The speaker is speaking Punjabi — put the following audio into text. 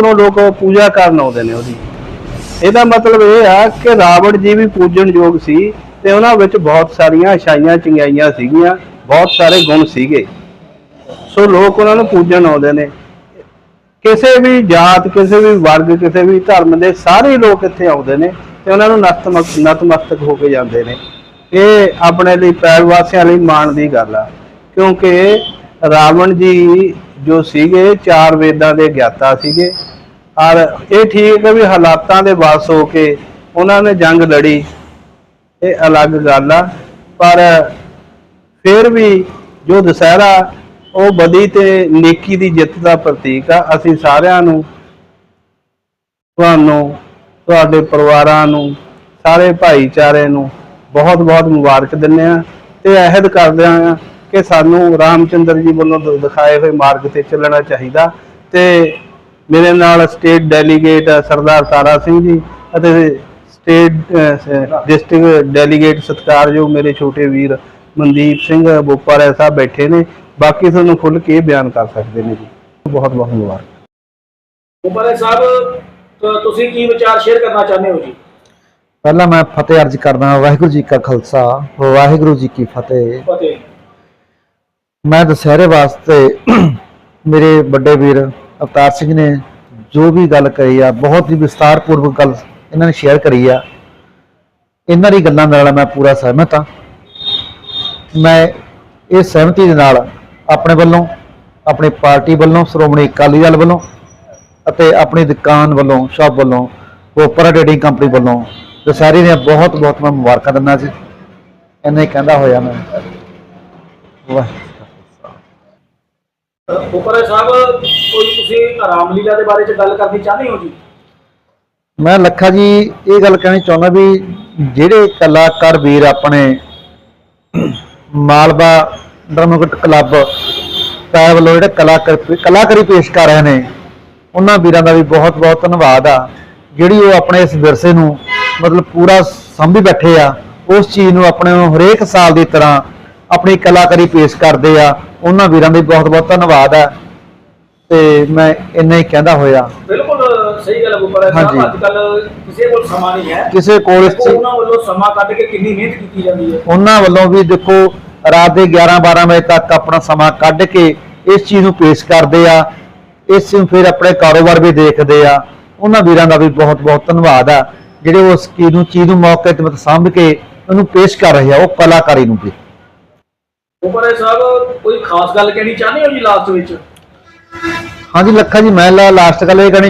ਨੂੰ ਲੋਕ ਪੂਜਾ ਕਰਨ ਆਉਂਦੇ ਨੇ ਉਹਦੀ। ਇਹਦਾ ਮਤਲਬ ਇਹ ਆ ਕਿ ਰਾਵਣ ਜੀ ਵੀ ਪੂਜਣਯੋਗ ਸੀ ਤੇ ਉਹਨਾਂ ਵਿੱਚ ਬਹੁਤ ਸਾਰੀਆਂ ਅਛਾਈਆਂ ਚੰਗਿਆਈਆਂ ਸੀਗੀਆਂ, ਬਹੁਤ ਸਾਰੇ ਗੁਣ ਸੀਗੇ। ਸੋ ਲੋਕ ਉਹਨਾਂ ਨੂੰ ਪੂਜਣ ਆਉਂਦੇ ਨੇ। ਕਿਸੇ ਵੀ ਜਾਤ, ਕਿਸੇ ਵੀ ਵਰਗ, ਕਿਸੇ ਵੀ ਧਰਮ ਦੇ ਸਾਰੇ ਲੋਕ ਇੱਥੇ ਆਉਂਦੇ ਨੇ ਤੇ ਉਹਨਾਂ ਨੂੰ ਨਤਮਕ ਨਤਮਸਤਕ ਹੋ ਕੇ ਜਾਂਦੇ ਨੇ। ਇਹ ਆਪਣੇ ਲਈ ਪੈਰ ਵਾਸੀਆਂ ਲਈ ਮਾਣ ਦੀ ਗੱਲ ਆ, ਕਿਉਂਕਿ ਰਾਵਣ ਜੀ ਜੋ ਸੀਗੇ, ਚਾਰ ਵੇਦਾਂ ਦੇ ਗਿਆਤਾ ਸੀਗੇ। ਔਰ ਇਹ ਠੀਕ ਹੈ ਵੀ ਹਾਲਾਤਾਂ ਦੇ ਵਾਸ ਹੋ ਕੇ ਉਹਨਾਂ ਨੇ ਜੰਗ ਲੜੀ। ਇਹ ਅਲੱਗ ਗੱਲ ਆ। ਪਰ ਫਿਰ ਵੀ ਜੋ ਦੁਸਹਿਰਾ, ਉਹ ਬਦੀ ਤੇ ਨੇਕੀ ਦੀ ਜਿੱਤ ਦਾ ਪ੍ਰਤੀਕ ਆ। ਅਸੀਂ ਸਾਰਿਆਂ ਨੂੰ, ਤੁਹਾਨੂੰ, ਤੁਹਾਡੇ ਪਰਿਵਾਰਾਂ ਨੂੰ, ਸਾਰੇ ਭਾਈਚਾਰੇ ਨੂੰ ਬਹੁਤ ਬਹੁਤ ਮੁਬਾਰਕ ਦਿੰਦੇ ਆ ਤੇ ਅਹਿਦ ਕਰਦੇ ਆ ਕਿ ਸਾਨੂੰ ਰਾਮਚੰਦਰ ਜੀ ਵੱਲੋਂ ਦਿਖਾਏ ਹੋਏ ਮਾਰਗ ਤੇ ਚੱਲਣਾ ਚਾਹੀਦਾ। ਤੇ ਮੇਰੇ ਨਾਲ ਸਟੇਟ ਡੈਲੀਗੇਟ ਸਰਦਾਰ ਤਾਰਾ ਸਿੰਘ ਜੀ ਅਤੇ ਸਟੇਟ ਡਿਸਟ੍ਰਿਕਟ ਡੈਲੀਗੇਟ ਸਤਿਕਾਰਯੋਗ ਮੇਰੇ ਛੋਟੇ ਵੀਰ ਮਨਦੀਪ ਸਿੰਘ ਬੋਪਾਰਾ ਸਾਹਿਬ ਬੈਠੇ ਨੇ। ਬਾਕੀ ਤੁਹਾਨੂੰ ਖੁੱਲ ਕੇ ਬਿਆਨ ਕਰ ਸਕਦੇ ਨੇ ਜੀ। ਬਹੁਤ ਬਹੁਤ ਮੁਬਾਰਕ। ਉਪਰੇ ਸਾਹਿਬ ਤੁਸੀਂ ਕੀ ਵਿਚਾਰ ਸ਼ੇਅਰ ਕਰਨਾ ਚਾਹੁੰਦੇ ਹੋ ਜੀ? ਪਹਿਲਾਂ ਮੈਂ ਫਤਿਹ ਅਰਜ ਕਰਦਾ ਵਾਹਿਗੁਰੂ ਜੀ ਕਾ ਖਾਲਸਾ ਵਾਹਿਗੁਰੂ ਜੀ ਕੀ ਫਤਿਹ। ਫਤਿਹ। ਮੈਂ ਦੁਸਹਿਰੇ ਵਾਸਤੇ ਮੇਰੇ ਵੱਡੇ ਵੀਰ ਅਵਤਾਰ ਸਿੰਘ ਨੇ ਜੋ ਵੀ ਗੱਲ ਕਹੀ ਆ, ਬਹੁਤ ਹੀ ਵਿਸਤਾਰਪੂਰਵਕ ਗੱਲ ਇਹਨਾਂ ਨੇ ਸ਼ੇਅਰ ਕਰੀ ਆ। ਇਹਨਾਂ ਦੀ ਗੱਲਾਂ ਨਾਲ ਮੈਂ ਪੂਰਾ ਸਹਿਮਤ ਹਾਂ। ਮੈਂ ਇਹ ਸਹਿਮਤੀ ਦੇ ਨਾਲ ਆਪਣੇ ਵੱਲੋਂ, ਆਪਣੀ ਪਾਰਟੀ ਵੱਲੋਂ, ਸ਼੍ਰੋਮਣੀ ਅਕਾਲੀ ਦਲ ਵੱਲੋਂ ਅਤੇ ਆਪਣੀ ਦੁਕਾਨ ਵੱਲੋਂ ਸ਼ਾਪ ਵੱਲੋਂ, ਕੋਪਰਾ ਟ੍ਰੇਡਿੰਗ ਕੰਪਨੀ ਵੱਲੋਂ ਦੁਸਹਿਰੇ ਦੀਆਂ ਬਹੁਤ ਬਹੁਤ ਮੈਂ ਮੁਬਾਰਕਾਂ ਦਿੰਦਾ ਜੀ ਇੰਨਾ ਹੀ ਕਹਿੰਦਾ ਹੋਇਆ ਮੈਂ। ਵਾਹ। ਉਪਰੇ ਸਾਹਿਬ, ਕੋਈ ਤੁਸੀਂ ਰਾਮਲੀਲਾ ਦੇ ਬਾਰੇ ਚ ਗੱਲ ਕਰਨੀ ਚਾਹੁੰਦੇ ਹੋ ਜੀ? ਮੈਂ ਲੱਖਾ ਜੀ, ਇਹ ਗੱਲ ਕਹਿਣੀ ਚਾਹੁੰਦਾ ਵੀ ਜਿਹੜੇ ਕਲਾਕਾਰ ਵੀਰ ਆਪਣੇ ਮਾਲਵਾ ਡਰਮਕਟ ਕਲੱਬ ਪੈ ਜਿਹੜੇ ਕਲਾਕਾਰ, ਕਲਾਕਾਰੀ ਪੇਸ਼ ਕਰ ਰਹੇ ਨੇ, ਉਹਨਾਂ ਵੀਰਾਂ ਦਾ ਵੀ ਬਹੁਤ ਬਹੁਤ ਧੰਨਵਾਦ ਆ, ਜਿਹੜੀ ਉਹ ਆਪਣੇ ਇਸ ਵਿਰਸੇ ਨੂੰ ਮਤਲਬ ਪੂਰਾ ਸੰਭੀ ਬੈਠੇ ਆ, ਉਸ ਚੀਜ਼ ਨੂੰ ਆਪਣੇ ਨੂੰ ਹਰੇਕ ਸਾਲ ਦੀ ਤਰ੍ਹਾਂ ਆਪਣੀ ਕਲਾਕਾਰੀ ਪੇਸ਼ ਕਰਦੇ ਆ। ਉਹਨਾਂ ਵੀਰਾਂ ਦਾ ਬਹੁਤ ਬਹੁਤ ਧੰਨਵਾਦ ਆ। ਤੇ ਮੈਂ ਇੰਨਾ ਹੀ ਕਹਿੰਦਾ ਹੋਇਆ। ਬਿਲਕੁਲ ਸਹੀ ਗੱਲ ਹਾਂਜੀ। ਸਾਹਿਬ। ਅੱਜ ਕੱਲ ਕਿਸੇ ਕੋਲ ਸਮਾਂ ਨਹੀਂ ਹੈ। ਕਿਸੇ ਕੋਲ ਇਸ ਦੇਖੋ, ਚੀਜ਼ ਉਹਨਾਂ ਵੱਲੋਂ ਸਮਾਂ ਕੱਢ ਕੇ ਕਿੰਨੀ ਮਿਹਨਤ ਕੀਤੀ ਜਾਂਦੀ ਹੈ। ਉਹਨਾਂ ਵੱਲੋਂ ਵੀ ਦੇਖੋ ਰਾਤ ਦੇ 11 12 ਵਜੇ ਤੱਕ ਆਪਣਾ ਸਮਾਂ ਕੱਢ ਕੇ ਇਸ ਚੀਜ਼ ਨੂੰ ਪੇਸ਼ ਕਰਦੇ ਆ। ਇਸ ਨੂੰ ਫਿਰ ਆਪਣੇ ਕਾਰੋਬਾਰ ਵੀ ਦੇਖਦੇ ਆ। ਉਹਨਾਂ ਵੀਰਾਂ ਦਾ ਵੀ ਬਹੁਤ ਬਹੁਤ ਧੰਨਵਾਦ ਆ। ਜਿਹੜੇ ਉਸ ਚੀਜ਼ ਨੂੰ ਚੀਜ਼ ਨੂੰ ਮੌਕੇ ਤੇ ਮਤ ਸਾਂਭ ਕੇ ਉਹਨੂੰ ਪੇਸ਼ ਕਰ ਰਹੇ ਆ ਉਹ ਕਲਾਕਾਰੀ ਨੂੰ ਵੀ। ਉਪਰੇ ਸਾਹਿਬ, ਕੋਈ ਖਾਸ ਗੱਲ ਕਹਿਣੀ ਚਾਹੁੰਦੇ ਹੋ ਜੀ ਲਾਸਟ ਵਿੱਚ? ਹਾਂਜੀ, ਲੱਖਾ ਜੀ, ਮੈਂ ਲਾਸਟ ਗੱਲ ਇਹ ਕਹਿਣੀ